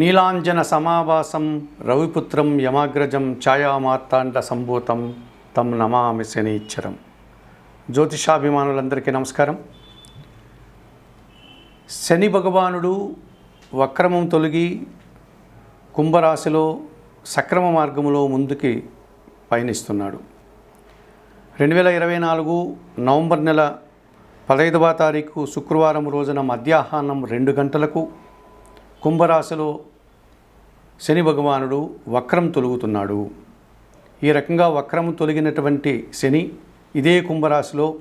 నీలాంజన సమావాసం రవిపుత్రం యమాగ్రజం ఛాయామార్తాండ సంభూతం తం నమామి శనీశ్వరం జ్యోతిషాభిమానులందరికీ నమస్కారం. శని భగవానుడు వక్రమం తొలగి కుంభరాశిలో సక్రమ మార్గములో ముందుకి పయనిస్తున్నాడు. రెండు వేల ఇరవై నాలుగు నవంబర్ నెల పదహైదవ తారీఖు శుక్రవారం రోజున మధ్యాహ్నం రెండు గంటలకు కుంభరాశిలో శని భగవానుడు వక్రం తొలుగుతున్నాడు. ఈ రకంగా వక్రం తొలగినటువంటి శని ఇదే కుంభరాశిలో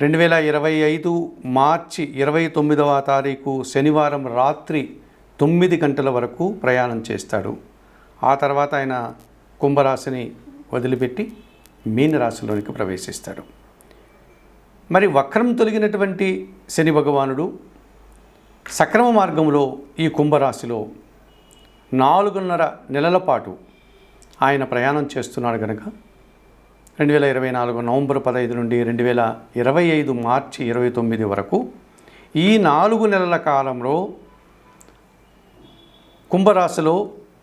రెండు వేల ఇరవై ఐదు మార్చి ఇరవై తొమ్మిదవ తారీఖు శనివారం రాత్రి తొమ్మిది గంటల వరకు ప్రయాణం చేస్తాడు. ఆ తర్వాత ఆయన కుంభరాశిని వదిలిపెట్టి మీనరాశిలోనికి ప్రవేశిస్తాడు. మరి వక్రం తొలగినటువంటి శని భగవానుడు సక్రమ మార్గంలో ఈ కుంభరాశిలో నాలుగున్నర నెలల పాటు ఆయన ప్రయాణం చేస్తున్నాడు కనుక రెండు వేల ఇరవై నాలుగు నవంబర్ పదహైదు నుండి రెండు వేల ఇరవై ఐదు మార్చి ఇరవై తొమ్మిది వరకు ఈ నాలుగు నెలల కాలంలో కుంభరాశిలో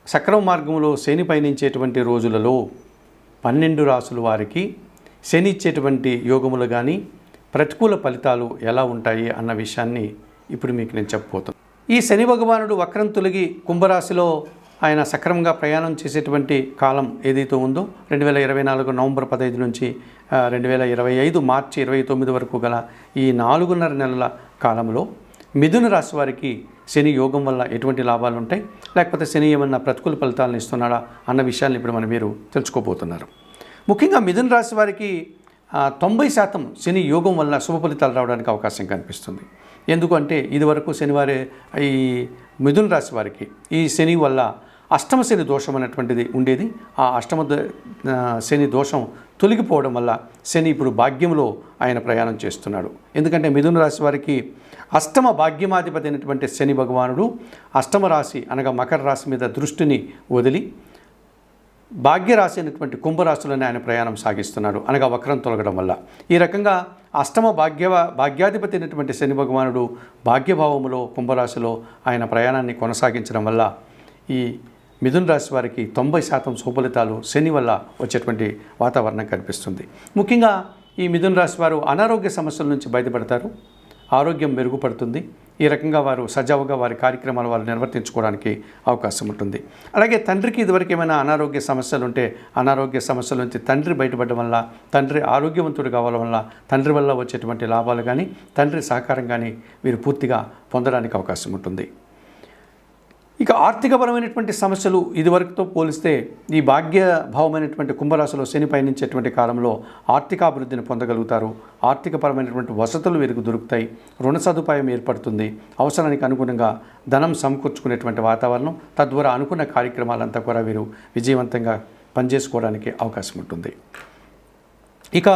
సక్రమ మార్గంలో శని పయనించేటువంటి రోజులలో పన్నెండు రాసుల వారికి శని ఇచ్చేటువంటి యోగములు కానీ ప్రతికూల ఫలితాలు ఎలా ఉంటాయి అన్న విషయాన్ని ఇప్పుడు మీకు నేను చెప్పబోతున్నాను ఈ శని భగవానుడు వక్రం తొలగి కుంభరాశిలో ఆయన సక్రమంగా ప్రయాణం చేసేటువంటి కాలం ఏదైతే ఉందో రెండు వేల ఇరవై నాలుగు నవంబర్ పదహైదు నుంచి రెండు వేల ఇరవై ఐదు మార్చి ఇరవై తొమ్మిది వరకు గల ఈ నాలుగున్నర నెలల కాలంలో మిథున రాశి వారికి శని యోగం వల్ల ఎటువంటి లాభాలు ఉంటాయి? లేకపోతే శని ఏమన్నా ప్రతికూల ఫలితాలను ఇస్తున్నాడా అన్న విషయాన్ని ఇప్పుడు మనం మీరు తెలుసుకోబోతున్నారు. ముఖ్యంగా మిథున రాశి వారికి తొంభై శాతం శని యోగం వల్ల శుభ ఫలితాలు రావడానికి అవకాశం కనిపిస్తుంది. ఎందుకంటే ఇదివరకు శనివారే ఈ మిథున రాశి వారికి ఈ శని వల్ల అష్టమ శని దోషం అనేటువంటిది ఉండేది. ఆ అష్టమ శని దోషం తొలగిపోవడం వల్ల శని ఇప్పుడు భాగ్యంలో ఆయన ప్రయాణం చేస్తున్నాడు. ఎందుకంటే మిథున రాశి వారికి అష్టమ భాగ్యమాధిపతి అయినటువంటి శని భగవానుడు అష్టమ రాశి అనగా మకర రాశి మీద దృష్టిని వదిలి భాగ్యరాశి అయినటువంటి కుంభరాశులను ఆయన ప్రయాణం సాగిస్తున్నాడు. అనగా వక్రం తొలగడం వల్ల. ఈ రకంగా అష్టమ భాగ్య భాగ్యాధిపతి అయినటువంటి శని భగవానుడు భాగ్యభావములో కుంభరాశిలో ఆయన ప్రయాణాన్ని కొనసాగించడం వల్ల ఈ మిథున రాశి వారికి తొంభై శాతం సుఫలితాలు శని వల్ల వచ్చేటువంటి వాతావరణం కనిపిస్తుంది. ముఖ్యంగా ఈ మిథున రాశి వారు అనారోగ్య సమస్యల నుంచి బయటపడతారు. ఆరోగ్యం మెరుగుపడుతుంది. ఈ రకంగా వారు సజావుగా వారి కార్యక్రమాలు వారు నిర్వర్తించుకోవడానికి అవకాశం ఉంటుంది. అలాగే తండ్రికి ఇదివరకు ఏమైనా అనారోగ్య సమస్యలు ఉంటే అనారోగ్య సమస్యల నుంచి తండ్రి బయటపడడం వల్ల తండ్రి ఆరోగ్యవంతుడు కావడం వల్ల తండ్రి వల్ల వచ్చేటువంటి లాభాలు కానీ తండ్రి సహకారం కానీ వీరు పూర్తిగా పొందడానికి అవకాశం ఉంటుంది. ఇక ఆర్థికపరమైనటువంటి సమస్యలు ఇదివరకుతో పోలిస్తే ఈ భాగ్యభావమైనటువంటి కుంభరాశిలో శని పయనించేటువంటి కాలంలో ఆర్థికాభివృద్ధిని పొందగలుగుతారు. ఆర్థికపరమైనటువంటి వసతులు వీరికి దొరుకుతాయి. రుణ సదుపాయం ఏర్పడుతుంది. అవసరానికి అనుగుణంగా ధనం సమకూర్చుకునేటువంటి వాతావరణం తద్వారా అనుకున్న కార్యక్రమాలంతా కూడా వీరు విజయవంతంగా పనిచేసుకోవడానికి అవకాశం ఉంటుంది. ఇక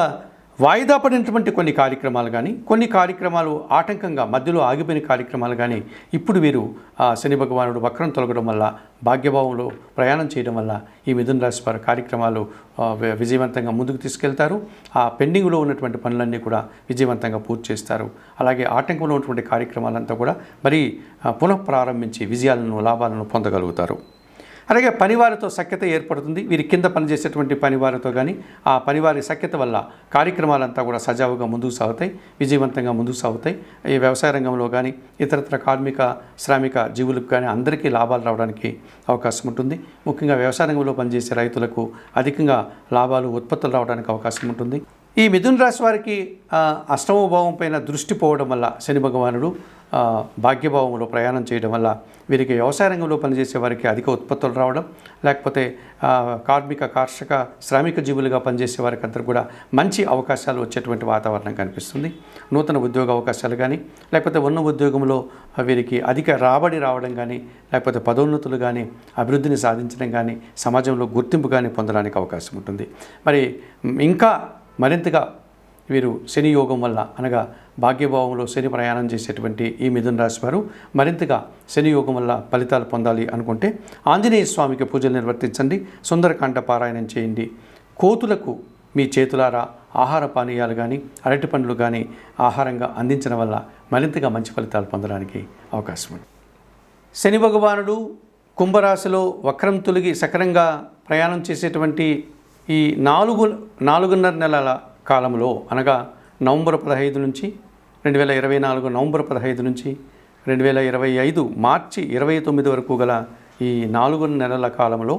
వాయిదా పడినటువంటి కొన్ని కార్యక్రమాలు కానీ కొన్ని కార్యక్రమాలు ఆటంకంగా మధ్యలో ఆగిపోయిన కార్యక్రమాలు కానీ ఇప్పుడు వీరు ఆ శని భగవానుడు వక్రం తొలగడం వల్ల భాగ్యభావంలో ప్రయాణం చేయడం వల్ల ఈ మిథున రాశి వారి కార్యక్రమాలు విజయవంతంగా ముందుకు తీసుకెళ్తారు. ఆ పెండింగ్లో ఉన్నటువంటి పనులన్నీ కూడా విజయవంతంగా పూర్తి చేస్తారు. అలాగే ఆటంకంలో ఉన్నటువంటి కార్యక్రమాలంతా కూడా మరి పునఃప్రారంభించి పునః ప్రారంభించి విజయాలను లాభాలను పొందగలుగుతారు. అలాగే పనివారితో సఖ్యత ఏర్పడుతుంది. వీరి కింద పనిచేసేటువంటి పనివారితో కానీ ఆ పనివారి సఖ్యత వల్ల కార్యక్రమాలంతా కూడా సజావుగా ముందుకు సాగుతాయి విజయవంతంగా ముందుకు సాగుతాయి. ఈ వ్యవసాయ రంగంలో కానీ ఇతరత్ర కార్మిక శ్రామిక జీవులకు కానీ అందరికీ లాభాలు రావడానికి అవకాశం ఉంటుంది. ముఖ్యంగా వ్యవసాయ రంగంలో పనిచేసే రైతులకు అధికంగా లాభాలు ఉత్పత్తులు రావడానికి అవకాశం ఉంటుంది. ఈ మిథున రాశి వారికి అష్టమభావం పైన దృష్టి పోవడం వల్ల శని భగవానుడు భాగ్యభావంలో ప్రయాణం చేయడం వల్ల వీరికి వ్యవసాయ రంగంలో పనిచేసే వారికి అధిక ఉత్పత్తులు రావడం లేకపోతే కార్మిక కార్షక శ్రామిక జీవులుగా పనిచేసే వారికి అందరూ కూడా మంచి అవకాశాలు వచ్చేటువంటి వాతావరణం కనిపిస్తుంది. నూతన ఉద్యోగ అవకాశాలు కానీ లేకపోతే ఉన్న ఉద్యోగంలో వీరికి అధిక రాబడి రావడం కానీ లేకపోతే పదోన్నతులు కానీ అభివృద్ధిని సాధించడం కానీ సమాజంలో గుర్తింపు కానీ పొందడానికి అవకాశం ఉంటుంది. మరి ఇంకా మరింతగా వీరు శని యోగం వల్ల అనగా భాగ్యభావంలో శని ప్రయాణం చేసేటువంటి ఈ మిథున రాశి వారు మరింతగా శని యోగం వల్ల ఫలితాలు పొందాలి అనుకుంటే ఆంజనేయ స్వామికి పూజలు నిర్వర్తించండి సుందరకాండ పారాయణం చేయండి. కోతులకు మీ చేతులారా ఆహార పానీయాలు కానీ అరటి పండ్లు కానీ ఆహారంగా అందించడం వల్ల మరింతగా మంచి ఫలితాలు పొందడానికి అవకాశం ఉంది. శని భగవానుడు కుంభరాశిలో వక్రం తొలగి సక్రంగా ప్రయాణం చేసేటువంటి ఈ నాలుగు నాలుగున్నర నెలల కాలంలో అనగా నవంబర్ పదహైదు నుంచి రెండు వేల ఇరవై నాలుగు నవంబర్ పదహైదు నుంచి రెండు వేల ఇరవై ఐదు మార్చి ఇరవై తొమ్మిది వరకు గల ఈ నాలుగు నెలల కాలంలో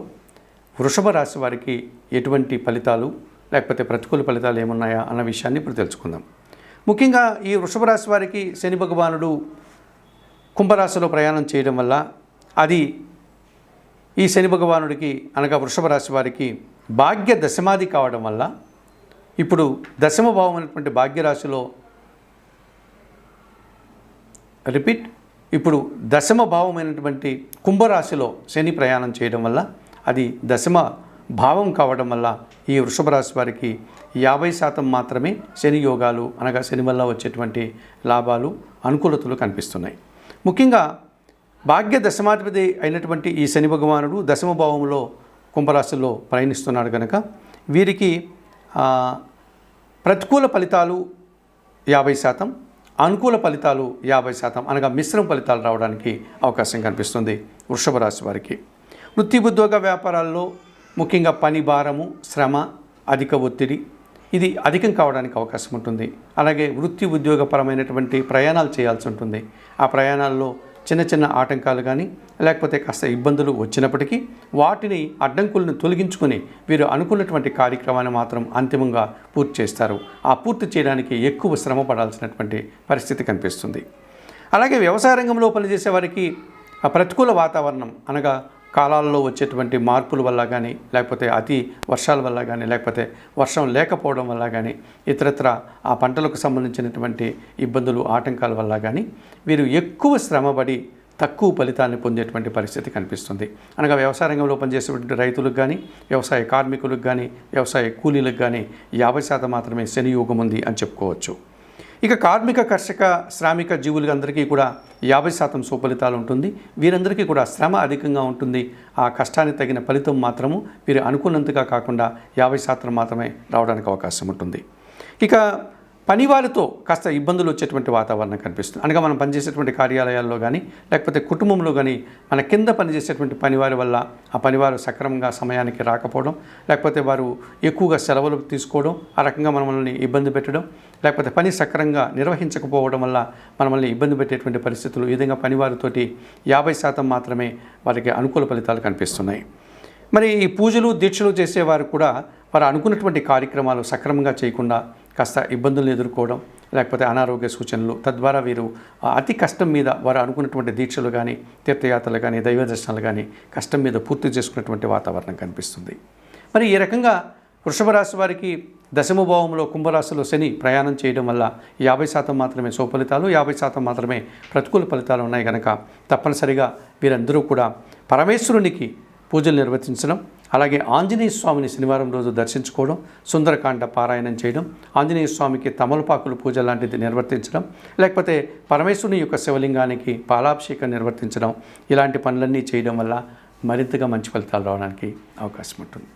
వృషభ రాశి వారికి ఎటువంటి ఫలితాలు లేకపోతే ప్రతికూల ఫలితాలు ఏమున్నాయా అన్న విషయాన్ని ఇప్పుడు తెలుసుకుందాం. ముఖ్యంగా ఈ వృషభ రాశి వారికి శని భగవానుడు కుంభరాశిలో ప్రయాణం చేయడం వల్ల అది ఈ శని భగవానుడికి అనగా వృషభ రాశి వారికి భాగ్య దశమాది కావడం వల్ల ఇప్పుడు దశమ భావం అనేటువంటి భాగ్యరాశిలో రిపీట్ ఇప్పుడు దశమ భావమైనటువంటి కుంభరాశిలో శని ప్రయాణం చేయడం వల్ల అది దశమ భావం కావడం వల్ల ఈ వృషభ రాశి వారికి యాభై శాతం మాత్రమే శని యోగాలు అనగా శని వల్ల వచ్చేటువంటి లాభాలు అనుకూలతలు కనిపిస్తున్నాయి. ముఖ్యంగా భాగ్య దశమాధిపతి అయినటువంటి ఈ శని భగవానుడు దశమ భావంలో కుంభరాశిలో ప్రయాణిస్తున్నాడు కనుక వీరికి ప్రతికూల ఫలితాలు యాభై శాతం అనుకూల ఫలితాలు యాభై శాతం అనగా మిశ్రమ ఫలితాలు రావడానికి అవకాశం కనిపిస్తుంది వృషభ రాశి వారికి. వృత్తి ఉద్యోగ వ్యాపారాల్లో ముఖ్యంగా పని భారము శ్రమ అధిక ఒత్తిడి ఇది అధికం కావడానికి అవకాశం ఉంటుంది. అలాగే వృత్తి ఉద్యోగపరమైనటువంటి ప్రయాణాలు చేయాల్సి ఉంటుంది. ఆ ప్రయాణాల్లో చిన్న చిన్న ఆటంకాలు కానీ లేకపోతే కాస్త ఇబ్బందులు వచ్చినప్పటికీ వాటిని అడ్డంకులను తొలగించుకొని వీరు అనుకున్నటువంటి కార్యక్రమాన్ని మాత్రం అంతిమంగా పూర్తి చేస్తారు. ఆ పూర్తి చేయడానికి ఎక్కువ శ్రమ పడాల్సినటువంటి పరిస్థితి కనిపిస్తుంది. అలాగే వ్యవసాయ రంగంలో పనిచేసే వారికి ఆ ప్రతికూల వాతావరణం అనగా కాలాల్లో వచ్చేటువంటి మార్పుల వల్ల కానీ లేకపోతే అతి వర్షాల వల్ల కానీ లేకపోతే వర్షం లేకపోవడం వల్ల కానీ ఇతరత్ర ఆ పంటలకు సంబంధించినటువంటి ఇబ్బందులు ఆటంకాల వల్ల కానీ వీరు ఎక్కువ శ్రమపడి తక్కువ ఫలితాన్ని పొందేటువంటి పరిస్థితి కనిపిస్తుంది. అనగా వ్యవసాయ రంగంలో పనిచేసేటువంటి రైతులకు కానీ వ్యవసాయ కార్మికులకు కానీ వ్యవసాయ కూలీలకు కానీ యాభై శాతం మాత్రమే శని యోగం ఉంది అని చెప్పుకోవచ్చు. ఇక కార్మిక కర్షక శ్రామిక జీవులందరికీ కూడా యాభై శాతం సుఫలితాలు ఉంటుంది. వీరందరికీ కూడా శ్రమ అధికంగా ఉంటుంది. ఆ కష్టానికి తగిన ఫలితం మాత్రము వీరు అనుకున్నంతగా కాకుండా యాభై శాతం మాత్రమే రావడానికి అవకాశం ఉంటుంది. ఇక పనివారితో కాస్త ఇబ్బందులు వచ్చేటువంటి వాతావరణం కనిపిస్తుంది. అనగా మనం పనిచేసేటువంటి కార్యాలయాల్లో కానీ లేకపోతే కుటుంబంలో కానీ మన కింద పనిచేసేటువంటి పనివారి వల్ల ఆ పనివారు సక్రమంగా సమయానికి రాకపోవడం లేకపోతే వారు ఎక్కువగా సెలవులు తీసుకోవడం ఆ రకంగా మనల్ని ఇబ్బంది పెట్టడం లేకపోతే పని సక్రమంగా నిర్వహించకపోవడం వల్ల మనల్ని ఇబ్బంది పెట్టేటువంటి పరిస్థితులు ఈ విధంగా పనివారితోటి యాభై శాతం మాత్రమే వారికి అనుకూల ఫలితాలు కనిపిస్తున్నాయి. మరి ఈ పూజలు దీక్షలు చేసేవారు కూడా వారు అనుకున్నటువంటి కార్యక్రమాలు సక్రమంగా చేయకుండా కాస్త ఇబ్బందులను ఎదుర్కోవడం లేకపోతే అనారోగ్య సూచనలు తద్వారా వీరు అతి కష్టం మీద వారు అనుకున్నటువంటి దీక్షలు కానీ తీర్థయాత్రలు కానీ దైవ దర్శనాలు కానీ కష్టం మీద పూర్తి చేసుకున్నటువంటి వాతావరణం కనిపిస్తుంది. మరి ఈ రకంగా వృషభ రాశి వారికి దశమభావంలో కుంభరాశిలో శని ప్రయాణం చేయడం వల్ల యాభై శాతం మాత్రమే సుఫలితాలు యాభై శాతం మాత్రమే ప్రతికూల ఫలితాలు ఉన్నాయి కనుక తప్పనిసరిగా వీరందరూ కూడా పరమేశ్వరునికి పూజలు నిర్వర్తించడం అలాగే ఆంజనేయ స్వామిని శనివారం రోజు దర్శించుకోవడం సుందరకాండ పారాయణం చేయడం ఆంజనేయ స్వామికి తమలపాకులు పూజ లాంటిది నిర్వర్తించడం లేకపోతే పరమేశ్వరుని యొక్క శివలింగానికి పాలాభిషేకం నిర్వర్తించడం ఇలాంటి పనులన్నీ చేయడం వల్ల మరింతగా మంచి ఫలితాలు రావడానికి అవకాశం ఉంటుంది.